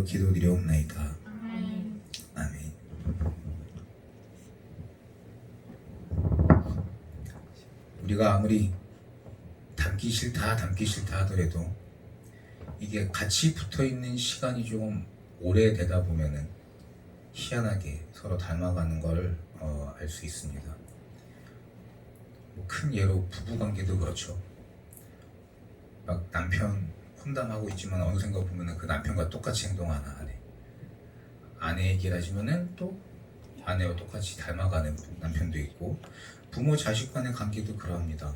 이름으로 기도드리옵나이다. 아멘. 우리가 아무리 담기 싫다, 담기 싫다 하더라도 이게 같이 붙어 있는 시간이 좀 오래 되다 보면은 희한하게 서로 닮아가는 걸 어, 알수 있습니다. 뭐큰 예로 부부 관계도 그렇죠. 막 남편 혼담하고 있지만 어느 생각 보면은 그 남편과 똑같이 행동하는 아내. 아내 얘기를 하시면은 또 아내와 똑같이 닮아가는 남편도 있고 부모 자식 간의 관계도 그러합니다.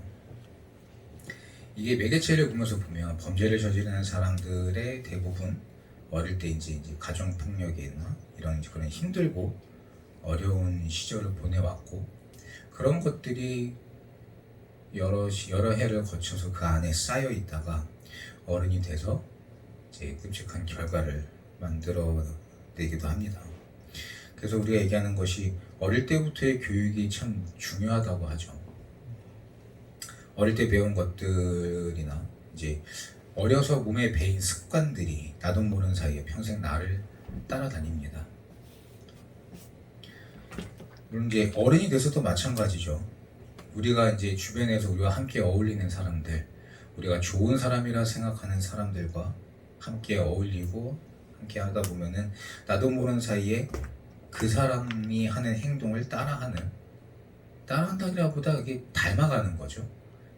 이게 매개체를 보면서 보면 범죄를 저지르는 사람들의 대부분 어릴 때 이제, 이제 가정 폭력이나 이런 그런 힘들고 어려운 시절을 보내왔고 그런 것들이 여러 시- 여러 해를 거쳐서 그 안에 쌓여 있다가 어른이 돼서 이제 끔찍한 결과를 만들어내기도 합니다. 그래서 우리가 얘기하는 것이 어릴 때부터의 교육이 참 중요하다고 하죠. 어릴 때 배운 것들이나 이제 어려서 몸에 배인 습관들이 나도 모르는 사이에 평생 나를 따라다닙니다. 물론 이제 어른이 돼서도 마찬가지죠. 우리가 이제 주변에서 우리와 함께 어울리는 사람들, 우리가 좋은 사람이라 생각하는 사람들과 함께 어울리고 함께 하다 보면은 나도 모르는 사이에 그 사람이 하는 행동을 따라하는 따라한다기보다 이게 닮아가는 거죠.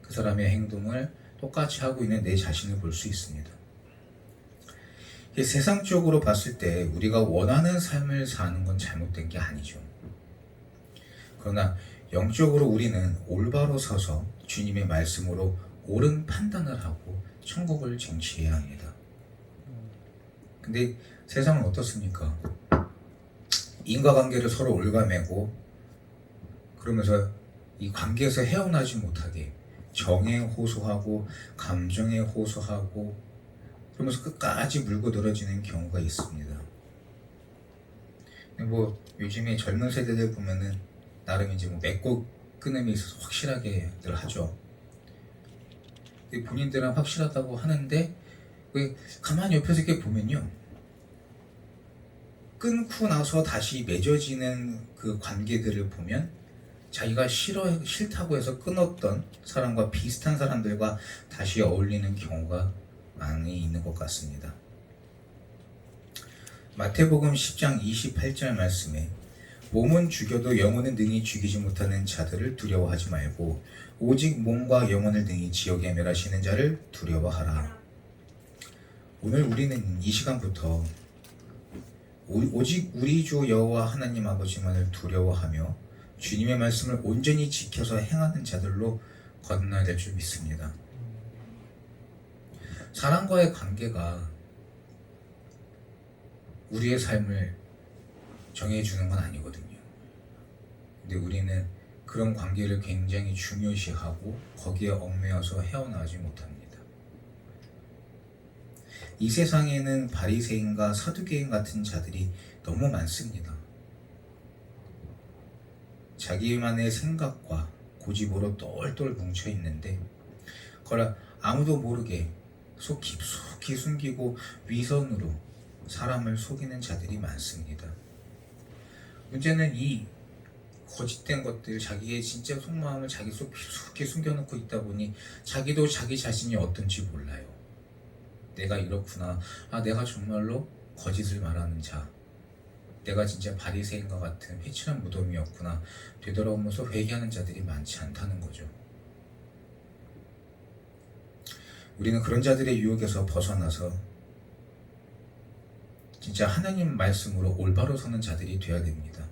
그 사람의 행동을 똑같이 하고 있는 내 자신을 볼 수 있습니다. 세상적으로 봤을 때 우리가 원하는 삶을 사는 건 잘못된 게 아니죠. 그러나 영적으로 우리는 올바로 서서 주님의 말씀으로 옳은 판단을 하고 천국을 쟁취해야 합니다. 근데 세상은 어떻습니까? 인과관계를 서로 올가매고 그러면서 이 관계에서 헤어나지 못하게 정에 호소하고 감정에 호소하고 그러면서 끝까지 물고 늘어지는 경우가 있습니다. 뭐 요즘에 젊은 세대들 보면은 나름 이제 뭐 맺고 끊음이 있어서 확실하게 들 하죠. 본인들은 확실하다고 하는데 왜 가만히 옆에서 이렇게 보면요. 끊고 나서 다시 맺어지는 그 관계들을 보면 자기가 싫어 싫다고 해서 끊었던 사람과 비슷한 사람들과 다시 어울리는 경우가 많이 있는 것 같습니다. 마태복음 10장 28절 말씀에 몸은 죽여도 영혼은 능히 죽이지 못하는 자들을 두려워하지 말고 오직 몸과 영혼을 능히 지옥에 멸하시는 자를 두려워하라. 오늘 우리는 이 시간부터 오- 오직 우리 주 여호와 하나님 아버지만을 두려워하며 주님의 말씀을 온전히 지켜서 행하는 자들로 건너야 될 줄 믿습니다. 사람과의 관계가 우리의 삶을 정해주는 건 아니거든요. 근데 우리는 그런 관계를 굉장히 중요시하고 거기에 얽매여서 헤어나오지 못합니다. 이 세상에는 바리새인과 사두개인 같은 자들이 너무 많습니다. 자기만의 생각과 고집으로 똘똘 뭉쳐 있는데 그걸 아무도 모르게 속 깊숙이 숨기고 위선으로 사람을 속이는 자들이 많습니다. 문제는 이 거짓된 것들, 자기의 진짜 속마음을 자기 속 깊숙이 숨겨놓고 있다 보니 자기도 자기 자신이 어떤지 몰라요. 내가 이렇구나. 아, 내가 정말로 거짓을 말하는 자. 내가 진짜 바리새인과 같은 회칠한 무덤이었구나. 되돌아오면서 회개하는 자들이 많지 않다는 거죠. 우리는 그런 자들의 유혹에서 벗어나서 진짜 하나님 말씀으로 올바로 서는 자들이 되어야 됩니다.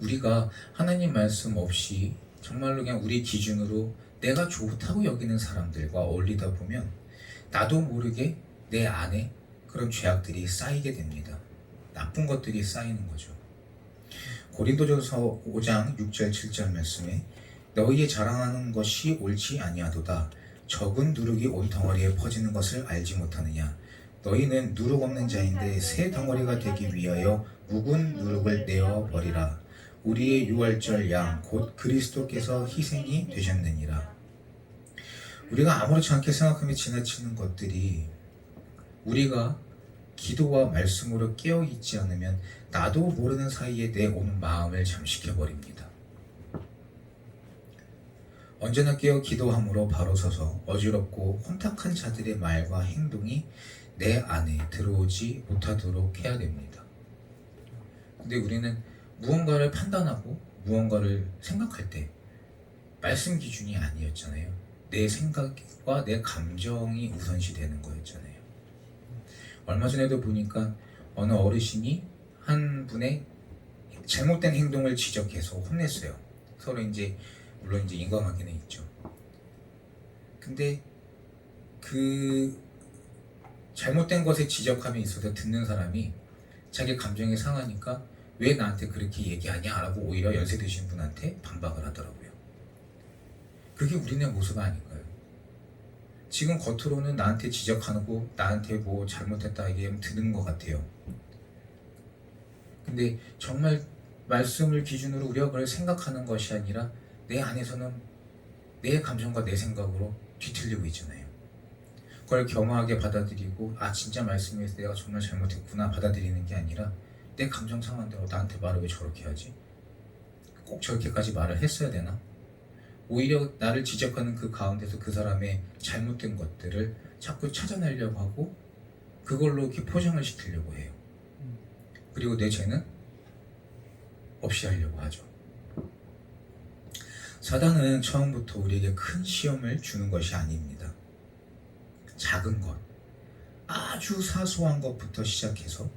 우리가 하나님 말씀 없이 정말로 그냥 우리 기준으로 내가 좋다고 여기는 사람들과 어울리다 보면 나도 모르게 내 안에 그런 죄악들이 쌓이게 됩니다. 나쁜 것들이 쌓이는 거죠. 고린도전서 5장 6절 7절 말씀에 너희의 자랑하는 것이 옳지 아니하도다. 적은 누룩이 온 덩어리에 퍼지는 것을 알지 못하느냐. 너희는 누룩 없는 자인데 새 덩어리가 되기 위하여 묵은 누룩을 내어 버리라. 우리의 유월절 양 곧 그리스도께서 희생이 되셨느니라. 우리가 아무렇지 않게 생각하며 지나치는 것들이 우리가 기도와 말씀으로 깨어 있지 않으면 나도 모르는 사이에 내 온 마음을 잠식해 버립니다. 언제나 깨어 기도함으로 바로 서서 어지럽고 혼탁한 자들의 말과 행동이 내 안에 들어오지 못하도록 해야 됩니다. 근데 우리는 무언가를 판단하고 무언가를 생각할 때 말씀 기준이 아니었잖아요. 내 생각과 내 감정이 우선시 되는 거였잖아요. 얼마 전에도 보니까 어느 어르신이 한 분의 잘못된 행동을 지적해서 혼냈어요. 서로 이제 물론 이제 인과관계는 있죠. 근데 그 잘못된 것에 지적함에 있어서 듣는 사람이 자기 감정이 상하니까 왜 나한테 그렇게 얘기하냐라고 오히려 연세 드신 분한테 반박을 하더라고요. 그게 우리네 모습 아닌가요? 지금 겉으로는 나한테 지적하고 나한테 뭐 잘못했다 얘기하면 듣는 것 같아요. 근데 정말 말씀을 기준으로 우리가 그걸 생각하는 것이 아니라 내 안에서는 내 감정과 내 생각으로 뒤틀리고 있잖아요. 그걸 겸허하게 받아들이고 아 진짜 말씀에서 내가 정말 잘못했구나 받아들이는 게 아니라 내 감정 상한 대로 나한테 말을 왜 저렇게 하지? 꼭 저렇게까지 말을 했어야 되나? 오히려 나를 지적하는 그 가운데서 그 사람의 잘못된 것들을 자꾸 찾아내려고 하고 그걸로 이렇게 포장을 시키려고 해요. 그리고 내 죄는 없이 하려고 하죠. 사단은 처음부터 우리에게 큰 시험을 주는 것이 아닙니다. 작은 것, 아주 사소한 것부터 시작해서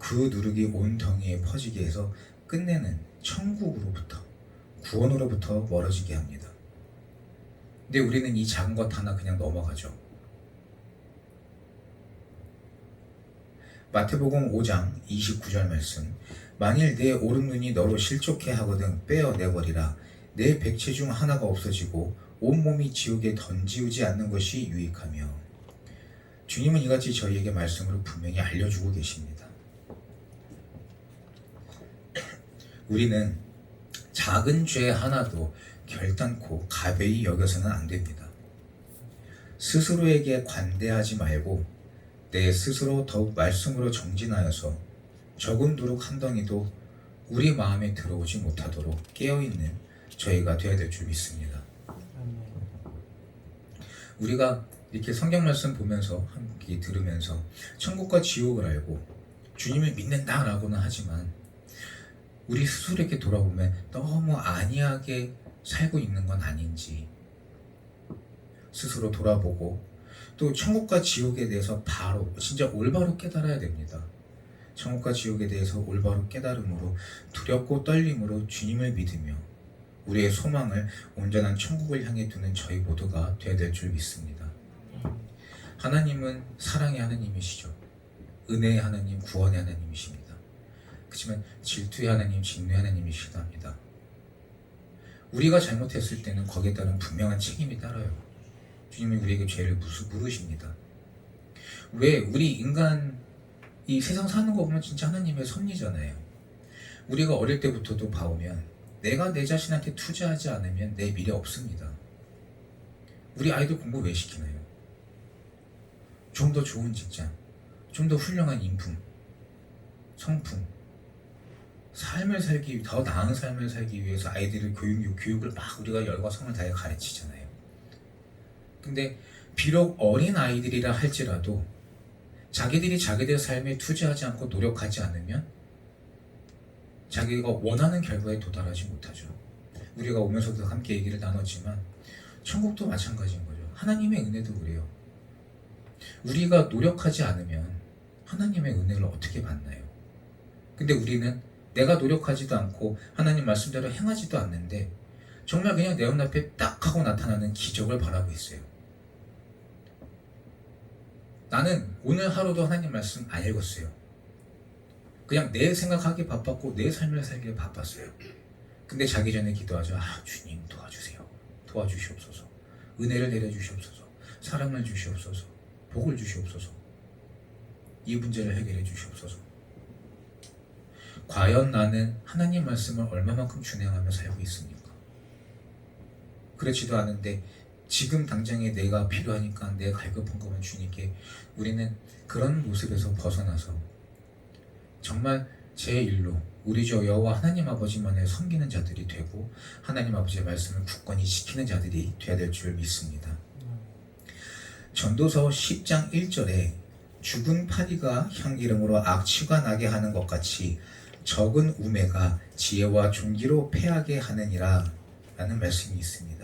그 누룩이 온 덩이에 퍼지게 해서 끝내는 천국으로부터 구원으로부터 멀어지게 합니다. 근데 우리는 이 작은 것 하나 그냥 넘어가죠. 마태복음 5장 29절 말씀 만일 내 오른 눈이 너로 실족해 하거든 빼어내버리라 내 백체 중 하나가 없어지고 온몸이 지옥에 던지우지 않는 것이 유익하며 주님은 이같이 저희에게 말씀으로 분명히 알려주고 계십니다. 우리는 작은 죄 하나도 결단코 가벼이 여겨서는 안 됩니다. 스스로에게 관대하지 말고 내 스스로 더욱 말씀으로 정진하여서 적은 누룩 한 덩이도 우리 마음에 들어오지 못하도록 깨어있는 저희가 되어야 될 줄 믿습니다. 우리가 이렇게 성경 말씀 보면서 함께 들으면서 천국과 지옥을 알고 주님을 믿는다라고는 하지만 우리 스스로에게 돌아보면 너무 안이하게 살고 있는 건 아닌지 스스로 돌아보고 또 천국과 지옥에 대해서 바로 진짜 올바로 깨달아야 됩니다. 천국과 지옥에 대해서 올바로 깨달음으로 두렵고 떨림으로 주님을 믿으며 우리의 소망을 온전한 천국을 향해 두는 저희 모두가 되어야 될 줄 믿습니다. 하나님은 사랑의 하나님이시죠. 은혜의 하나님, 구원의 하나님이십니다. 그렇지만 질투의 하나님, 진노의 하나님이시기도 합니다. 우리가 잘못했을 때는 거기에 따른 분명한 책임이 따라요. 주님이 우리에게 죄를 물으십니다. 왜 우리 인간 이 세상 사는 거 보면 진짜 하나님의 섭리잖아요. 우리가 어릴 때부터도 봐오면 내가 내 자신한테 투자하지 않으면 내 미래 없습니다. 우리 아이들 공부 왜 시키나요? 좀 더 좋은 직장, 좀 더 훌륭한 인품, 성품, 삶을 살기 더 나은 삶을 살기 위해서 아이들을 교육 교육을 막 우리가 열과 성을 다해 가르치잖아요. 근데 비록 어린 아이들이라 할지라도 자기들이 자기들 삶에 투자하지 않고 노력하지 않으면 자기가 원하는 결과에 도달하지 못하죠. 우리가 오면서도 함께 얘기를 나눴지만 천국도 마찬가지인 거죠. 하나님의 은혜도 그래요. 우리가 노력하지 않으면 하나님의 은혜를 어떻게 받나요? 근데 우리는 내가 노력하지도 않고 하나님 말씀대로 행하지도 않는데 정말 그냥 내 눈앞에 딱 하고 나타나는 기적을 바라고 있어요. 나는 오늘 하루도 하나님 말씀 안 읽었어요. 그냥 내 생각하기 바빴고 내 삶을 살기에 바빴어요. 근데 자기 전에 기도하죠. 아, 주님 도와주세요. 도와주시옵소서. 은혜를 내려주시옵소서. 사랑을 주시옵소서. 복을 주시옵소서. 이 문제를 해결해 주시옵소서. 과연 나는 하나님 말씀을 얼마만큼 준행하며 살고 있습니까? 그렇지도 않은데 지금 당장에 내가 필요하니까 내 갈급한 것만 주님께 우리는 그런 모습에서 벗어나서 정말 제 일로 우리 주 여호와 하나님 아버지만을 섬기는 자들이 되고 하나님 아버지의 말씀을 굳건히 지키는 자들이 되어야 될 줄 믿습니다. 전도서 10장 1절에 죽은 파리가 향기름으로 악취가 나게 하는 것 같이 적은 우매가 지혜와 존귀로 패하게 하느니라 라는 말씀이 있습니다.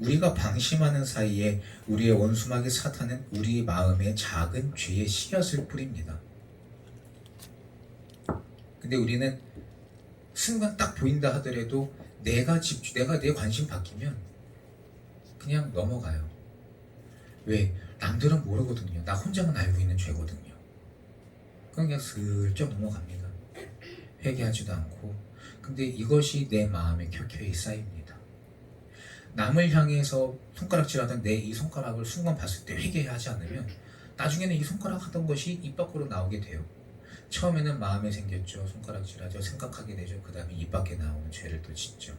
우리가 방심하는 사이에 우리의 원수마귀 사탄은 우리 마음에 작은 죄의 씨앗을 뿌립니다. 근데 우리는 순간 딱 보인다 하더라도 내가 집중, 내가 내 관심 바뀌면 그냥 넘어가요. 왜? 남들은 모르거든요. 나 혼자만 알고 있는 죄거든요. 그냥 슬쩍 넘어갑니다. 회개하지도 않고. 근데 이것이 내 마음에 켜켜이 쌓입니다. 남을 향해서 손가락질하던 내 이 손가락을 순간 봤을 때 회개하지 않으면 나중에는 이 손가락 하던 것이 입 밖으로 나오게 돼요. 처음에는 마음에 생겼죠. 손가락질하죠. 생각하게 되죠. 그 다음에 입 밖에 나오는 죄를 또 짓죠.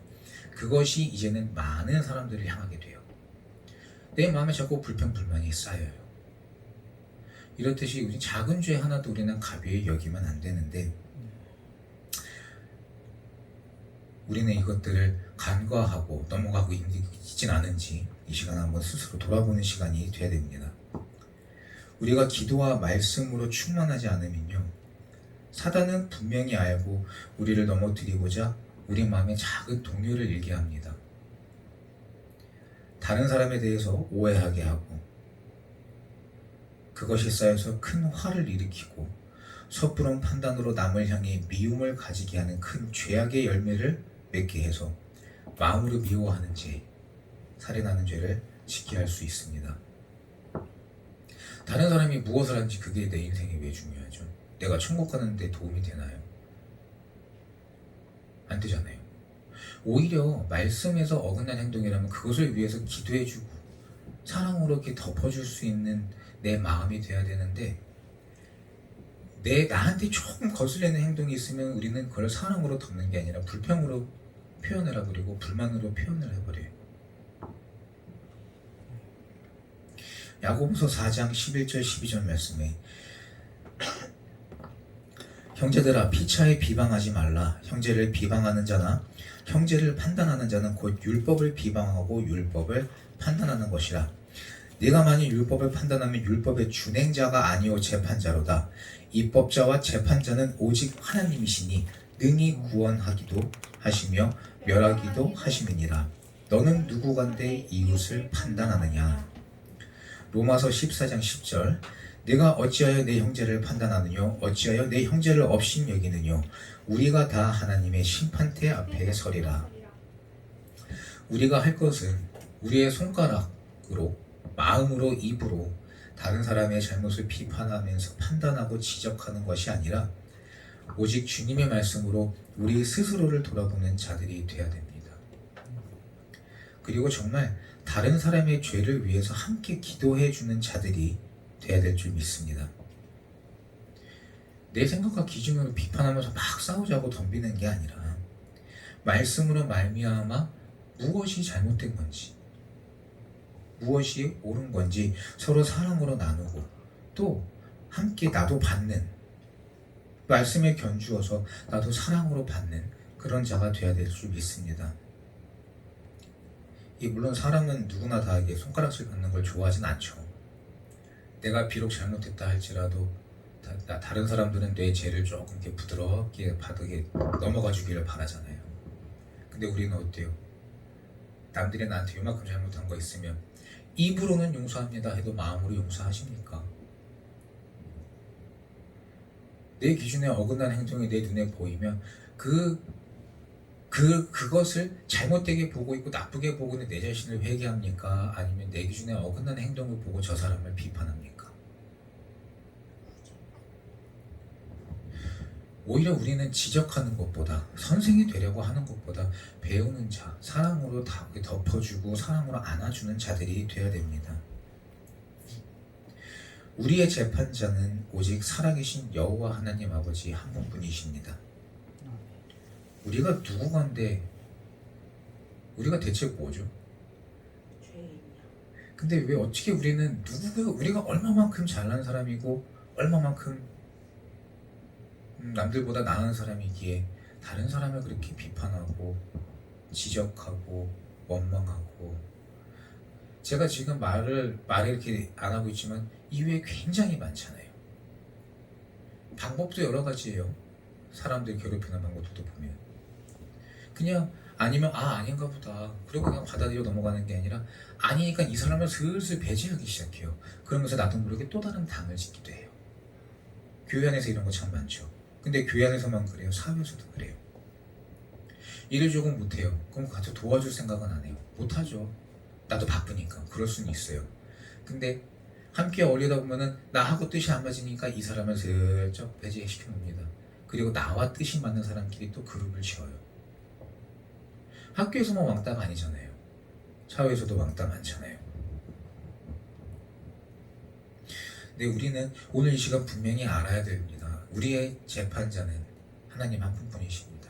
그것이 이제는 많은 사람들을 향하게 돼요. 내 마음에 자꾸 불평, 불만이 쌓여요. 이렇듯이 우리 작은 죄 하나도 우리는 가벼이 여기면 안 되는데 우리는 이것들을 간과하고 넘어가고 있진 않은지 이 시간 한번 스스로 돌아보는 시간이 돼야 됩니다. 우리가 기도와 말씀으로 충만하지 않으면요. 사단은 분명히 알고 우리를 넘어뜨리고자 우리 마음에 작은 동요를 일게 합니다. 다른 사람에 대해서 오해하게 하고 그것이 쌓여서 큰 화를 일으키고 섣부른 판단으로 남을 향해 미움을 가지게 하는 큰 죄악의 열매를 맺게 해서 마음으로 미워하는 죄, 살인하는 죄를 짓게 할 수 있습니다. 다른 사람이 무엇을 하는지 그게 내 인생에 왜 중요하죠? 내가 천국 가는데 도움이 되나요? 안 되잖아요. 오히려 말씀에서 어긋난 행동이라면 그것을 위해서 기도해주고 사랑으로 이렇게 덮어줄 수 있는 내 마음이 돼야 되는데 내 나한테 조금 거슬리는 행동이 있으면 우리는 그걸 사랑으로 덮는 게 아니라 불평으로 표현을 해버리고 불만으로 표현을 해버려요. 야고보서 4장 11절 12절 말씀에 형제들아 피차에 비방하지 말라 형제를 비방하는 자나 형제를 판단하는 자는 곧 율법을 비방하고 율법을 판단하는 것이라 네가 만일 율법을 판단하면 율법의 준행자가 아니오 재판자로다. 입법자와 재판자는 오직 하나님이시니 능히 구원하기도 하시며 멸하기도 하심이니라. 너는 누구간데 이웃을 판단하느냐? 로마서 14장 10절. 내가 어찌하여 내 형제를 판단하느뇨? 어찌하여 내 형제를 업신 여기느뇨? 우리가 다 하나님의 심판대 앞에 서리라. 우리가 할 것은 우리의 손가락으로 마음으로 입으로 다른 사람의 잘못을 비판하면서 판단하고 지적하는 것이 아니라 오직 주님의 말씀으로 우리 스스로를 돌아보는 자들이 되어야 됩니다. 그리고 정말 다른 사람의 죄를 위해서 함께 기도해 주는 자들이 돼야 될 줄 믿습니다. 내 생각과 기준으로 비판하면서 막 싸우자고 덤비는 게 아니라 말씀으로 말미암아 무엇이 잘못된 건지 무엇이 옳은 건지 서로 사랑으로 나누고 또 함께 나도 받는 말씀에 견주어서 나도 사랑으로 받는 그런 자가 돼야 될 줄 믿습니다. 이 물론 사람은 누구나 다 이게 손가락질 받는 걸 좋아하진 않죠. 내가 비록 잘못했다 할지라도 다, 다른 사람들은 내 죄를 조금 이렇게 부드럽게 바닥에 넘어가 주기를 바라잖아요. 근데 우리는 어때요? 남들이 나한테 요만큼 잘못한 거 있으면 입으로는 용서합니다 해도 마음으로 용서하십니까? 내 기준에 어긋난 행동이 내 눈에 보이면 그, 그, 그것을 잘못되게 보고 있고 나쁘게 보고 있는 내 자신을 회개합니까? 아니면 내 기준에 어긋난 행동을 보고 저 사람을 비판합니까? 오히려 우리는 지적하는 것보다 선생이 되려고 하는 것보다 배우는 자, 사랑으로 다 덮어주고 사랑으로 안아주는 자들이 되어야 됩니다. 우리의 재판자는 오직 살아계신 여호와 하나님 아버지 한 분뿐이십니다. 우리가 누구건데 우리가 대체 뭐죠? 근데 왜 어떻게 우리는 누구가 우리가 얼마만큼 잘난 사람이고 얼마만큼 음, 남들보다 나은 사람이기에 다른 사람을 그렇게 비판하고 지적하고 원망하고 제가 지금 말을 말을 이렇게 안 하고 있지만 이외에 굉장히 많잖아요. 방법도 여러 가지예요. 사람들 괴롭히는 방법도 보면 그냥 아니면 아 아닌가 보다 그리고 그냥 받아들여 넘어가는 게 아니라 아니니까 이 사람을 슬슬 배제하기 시작해요. 그러면서 나도 모르게 또 다른 당을 짓기도 해요. 교회 안에서 이런 거 참 많죠. 근데 교회 안에서만 그래요. 사회에서도 그래요. 일을 조금 못해요. 그럼 같이 도와줄 생각은 안 해요. 못하죠. 나도 바쁘니까. 그럴 수는 있어요. 근데 함께 어울리다 보면은 나하고 뜻이 안 맞으니까 이 사람을 슬쩍 배제시켜 놉니다. 그리고 나와 뜻이 맞는 사람끼리 또 그룹을 지어요. 학교에서만 왕따가 아니잖아요. 사회에서도 왕따 많잖아요. 근데 우리는 오늘 이 시간 분명히 알아야 됩니다. 우리의 재판자는 하나님 한 분뿐이십니다.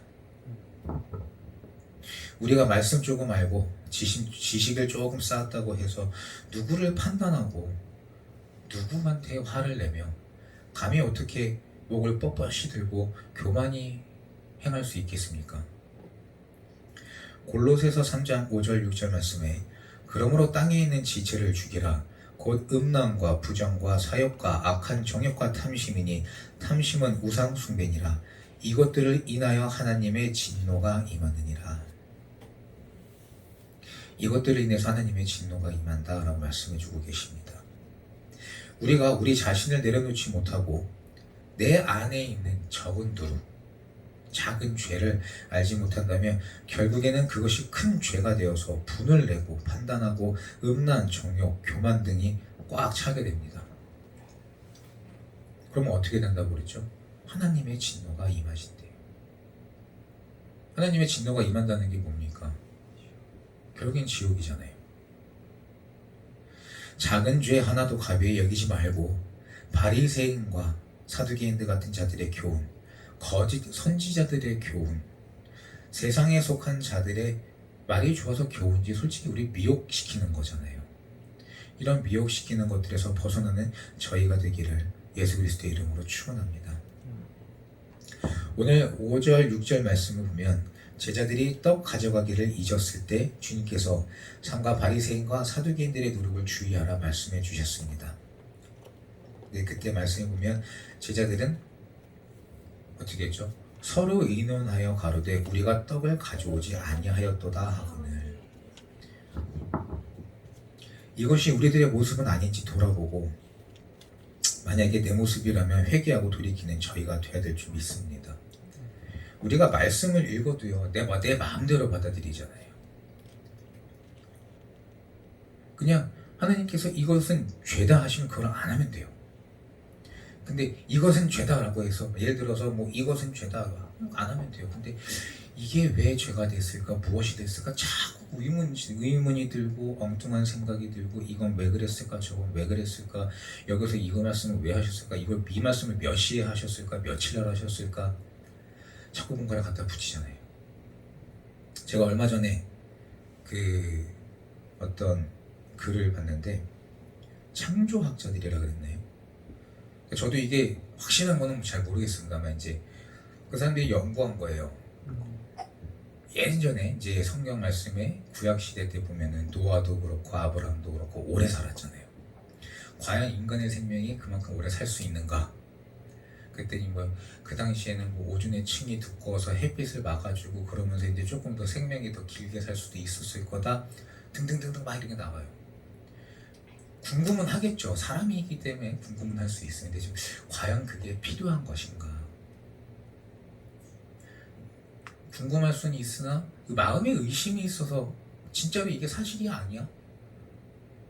우리가 말씀 조금 알고 지식, 지식을 조금 쌓았다고 해서 누구를 판단하고 누구한테 화를 내며 감히 어떻게 목을 뻣뻣이 들고 교만히 행할 수 있겠습니까? 골로새서 3장 5절 6절 말씀에 그러므로 땅에 있는 지체를 죽이라 곧 음란과 부정과 사욕과 악한 정욕과 탐심이니 탐심은 우상 숭배니라 이것들을 인하여 하나님의 진노가 임하느니라 이것들을 인해서 하나님의 진노가 임한다라고 말씀해 주고 계십니다. 우리가 우리 자신을 내려놓지 못하고 내 안에 있는 적은 두루 작은 죄를 알지 못한다면 결국에는 그것이 큰 죄가 되어서 분을 내고 판단하고 음란, 정욕, 교만 등이 꽉 차게 됩니다. 그러면 어떻게 된다고 그랬죠? 하나님의 진노가 임하신대요. 하나님의 진노가 임한다는 게 뭡니까? 결국엔 지옥이잖아요. 작은 죄 하나도 가벼이 여기지 말고 바리새인과 사두개인들 같은 자들의 교훈, 거짓 선지자들의 교훈, 세상에 속한 자들의 말이 좋아서 교훈지 솔직히 우리 미혹시키는 거잖아요. 이런 미혹시키는 것들에서 벗어나는 저희가 되기를 예수 그리스도의 이름으로 축원합니다. 오늘 5절, 6절 말씀을 보면 제자들이 떡 가져가기를 잊었을 때 주님께서 삼가 바리새인과 사두개인들의 노력을 주의하라 말씀해 주셨습니다. 네, 그때 말씀해 보면 제자들은 어떻게 했죠? 서로 의논하여 가로되 우리가 떡을 가져오지 아니하였도다 하거늘 이것이 우리들의 모습은 아닌지 돌아보고 만약에 내 모습이라면 회개하고 돌이키는 저희가 돼야 될 줄 믿습니다. 우리가 말씀을 읽어도요 내, 마- 내 마음대로 받아들이잖아요. 그냥 하나님께서 이것은 죄다 하시면 그걸 안 하면 돼요. 근데 이것은 죄다라고 해서 예를 들어서 뭐 이것은 죄다 안 하면 돼요. 근데 이게 왜 죄가 됐을까? 무엇이 됐을까? 자꾸 의문, 의문이 들고 엉뚱한 생각이 들고 이건 왜 그랬을까? 저건 왜 그랬을까? 여기서 이거 말씀을 왜 하셨을까? 이걸 이 말씀을 몇 시에 하셨을까? 며칠 날 하셨을까? 자꾸 뭔가를 갖다 붙이잖아요. 제가 얼마 전에 그 어떤 글을 봤는데 창조학자들이라 그랬나요? 저도 이게 확실한 거는 잘 모르겠습니다만 이제 그 사람들이 연구한 거예요. 예전에 이제 성경 말씀에 구약 시대 때 보면은 노아도 그렇고 아브라함도 그렇고 오래 살았잖아요. 과연 인간의 생명이 그만큼 오래 살 수 있는가? 그랬더니 뭐그 당시에는 뭐 오존의 층이 두꺼워서 햇빛을 막아주고 그러면서 이제 조금 더 생명이 더 길게 살 수도 있었을 거다 등등등등 막 이렇게 나와요. 궁금은 하겠죠. 사람이기 때문에 궁금은 할 수. 근데 지금 과연 그게 필요한 것인가? 궁금할 수는 있으나 그 마음에 의심이 있어서 진짜로 이게 사실이 아니야?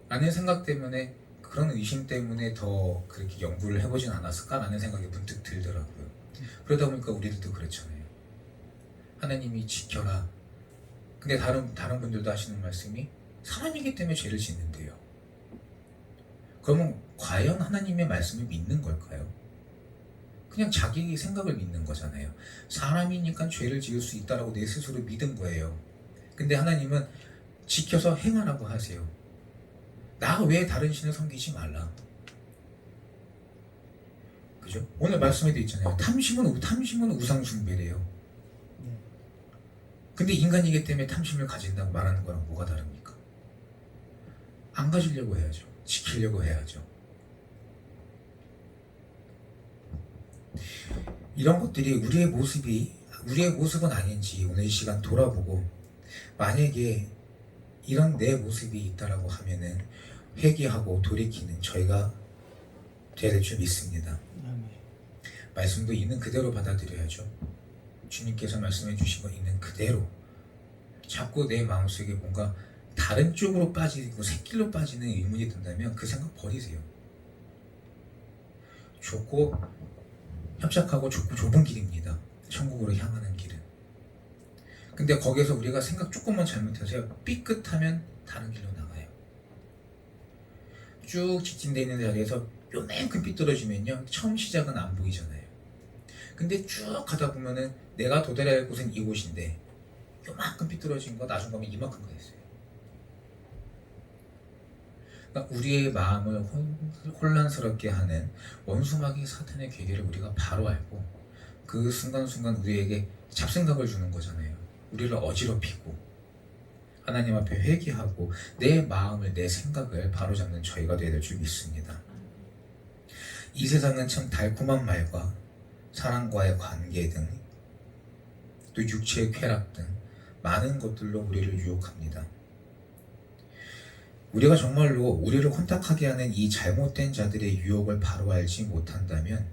라는 생각 때문에 그런 의심 때문에 더 그렇게 연구를 해보진 않았을까라는 생각이 문득 들더라고요. 그러다 보니까 우리들도 그렇잖아요. 하나님이 지켜라. 근데 다른 다른 분들도 하시는 말씀이 사람이기 때문에 죄를 짓는데요. 그러면 과연 하나님의 말씀을 믿는 걸까요? 그냥 자기 생각을 믿는 거잖아요. 사람이니까 죄를 지을 수 있다라고 내 스스로 믿은 거예요. 근데 하나님은 지켜서 행하라고 하세요. 나 외에 다른 신을 섬기지 말라. 그죠? 오늘 말씀에도 있잖아요. 탐심은 우- 탐심은 우상 숭배래요. 네. 근데 인간이기 때문에 탐심을 가진다고 말하는 거랑 뭐가 다릅니까? 안 가지려고 해야죠. 지키려고 해야죠. 이런 것들이 우리의 모습이 우리의 모습은 아닌지 오늘 이 시간 돌아보고 만약에 이런 내 모습이 있다라고 하면은 회개하고 돌이키는 저희가 될줄 믿습니다. 말씀도 있는 그대로 받아들여야죠. 주님께서 말씀해 주신 거 있는 그대로 자꾸 내 마음속에 뭔가 다른 쪽으로 빠지고 새길로 빠지는 의문이 든다면 그 생각 버리세요. 좋고 협착하고 좁고 좁은 길입니다. 천국으로 향하는 길은. 근데 거기서 우리가 생각 조금만 잘못해서 삐끗하면 다른 길로 나가요. 쭉 직진되어 있는 자리에서 요만큼 삐뚤어지면요 처음 시작은 안 보이잖아요. 근데 쭉 가다 보면은 내가 도달해야 할 곳은 이곳인데 요만큼 삐뚤어진 거 나중 가면 이만큼 가 있어요. 그러니까 우리의 마음을 혼- 혼란스럽게 하는 원수마귀 사탄의 계계를 우리가 바로 알고 그 순간순간 우리에게 잡생각을 주는 거잖아요. 우리를 어지럽히고 하나님 앞에 회개하고 내 마음을 내 생각을 바로잡는 저희가 되어야 될 줄 믿습니다. 이 세상은 참 달콤한 말과 사랑과의 관계 등 또 육체의 쾌락 등 많은 것들로 우리를 유혹합니다. 우리가 정말로 우리를 혼탁하게 하는 이 잘못된 자들의 유혹을 바로 알지 못한다면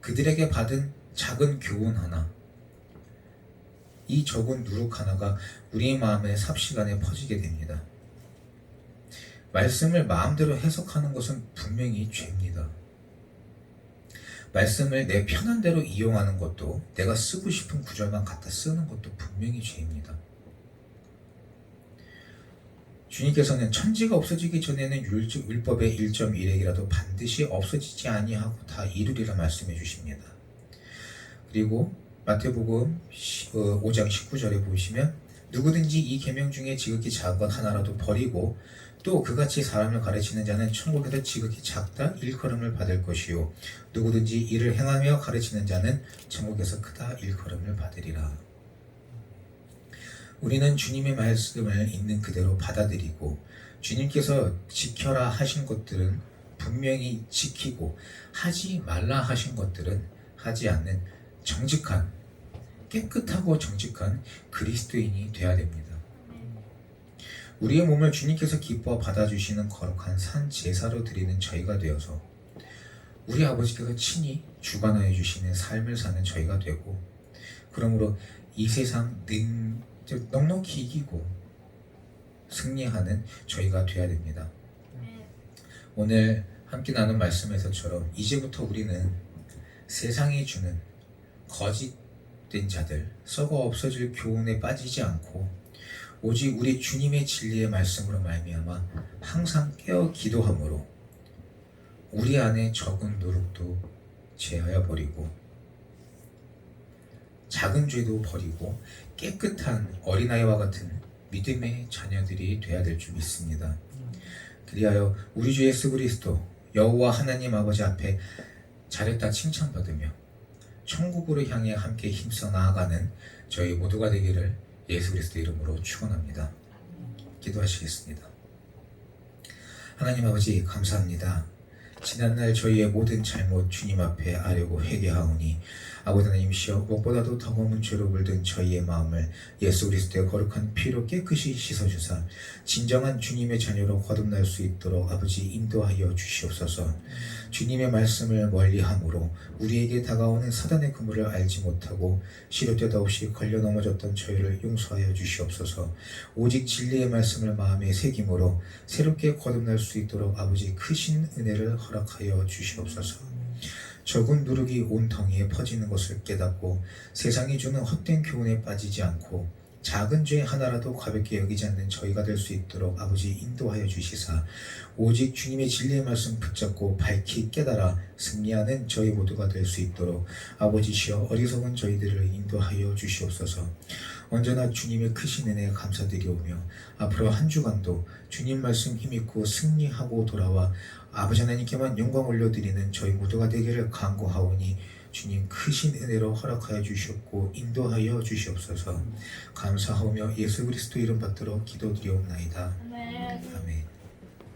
그들에게 받은 작은 교훈 하나, 이 적은 누룩 하나가 우리 마음의 삽시간에 퍼지게 됩니다. 말씀을 마음대로 해석하는 것은 분명히 죄입니다. 말씀을 내 편한 대로 이용하는 것도 내가 쓰고 싶은 구절만 갖다 쓰는 것도 분명히 죄입니다. 주님께서는 천지가 없어지기 전에는 율- 율법의 1.1핵이라도 반드시 없어지지 아니하고 다 이루리라 말씀해 주십니다. 그리고 마태복음 5장 19절에 보시면 누구든지 이 계명 중에 지극히 작은 것 하나라도 버리고 또 그같이 사람을 가르치는 자는 천국에서 지극히 작다 일컬음을 받을 것이요 누구든지 이를 행하며 가르치는 자는 천국에서 크다 일컬음을 받으리라. 우리는 주님의 말씀을 있는 그대로 받아들이고 주님께서 지켜라 하신 것들은 분명히 지키고 하지 말라 하신 것들은 하지 않는 정직한 깨끗하고 정직한 그리스도인이 되어야 됩니다. 우리의 몸을 주님께서 기뻐 받아주시는 거룩한 산 제사로 드리는 저희가 되어서 우리 아버지께서 친히 주관하여 주시는 삶을 사는 저희가 되고 그러므로 이 세상 능 즉, 넉넉히 이기고 승리하는 저희가 되어야 됩니다. 오늘 함께 나눈 말씀에서처럼 이제부터 우리는 세상이 주는 거짓된 자들, 썩어 없어질 교훈에 빠지지 않고 오직 우리 주님의 진리의 말씀으로 말미암아 항상 깨어 기도함으로 우리 안에 적은 노력도 제하여 버리고 작은 죄도 버리고 깨끗한 어린아이와 같은 믿음의 자녀들이 되어야 될 줄 믿습니다. 그리하여 우리 주 예수 그리스도 여호와 하나님 아버지 앞에 잘했다 칭찬받으며 천국으로 향해 함께 힘써 나아가는 저희 모두가 되기를 예수 그리스도 이름으로 축원합니다. 기도하시겠습니다. 하나님 아버지 감사합니다. 지난날 저희의 모든 잘못 주님 앞에 아뢰고 회개하오니 아버지 하나님이시여 무엇보다도 더 검은 죄로 물든 저희의 마음을 예수 그리스도의 거룩한 피로 깨끗이 씻어주사 진정한 주님의 자녀로 거듭날 수 있도록 아버지 인도하여 주시옵소서. 주님의 말씀을 멀리함으로 우리에게 다가오는 사단의 그물을 알지 못하고 시도 때도 없이 걸려 넘어졌던 저희를 용서하여 주시옵소서. 오직 진리의 말씀을 마음에 새김으로 새롭게 거듭날 수 있도록 아버지 크신 은혜를 허락하여 주시옵소서 적은 누룩이 온 덩이에 퍼지는 것을 깨닫고 세상이 주는 헛된 교훈에 빠지지 않고 작은 죄 하나라도 가볍게 여기지 않는 저희가 될 수 있도록 아버지 인도하여 주시사 오직 주님의 진리의 말씀 붙잡고 밝히 깨달아 승리하는 저희 모두가 될 수 있도록 아버지시여 어리석은 저희들을 인도하여 주시옵소서. 언제나 주님의 크신 은혜에 감사드리오며 앞으로 한 주간도 주님 말씀 힘입고 승리하고 돌아와 아버지 하나님께만 영광 올려드리는 저희 모두가 되기를 간구하오니 주님 크신 은혜로 허락하여 주시옵고 인도하여 주시옵소서. 감사하오며 예수 그리스도 이름 받들어 기도드리옵나이다. 아멘. 아멘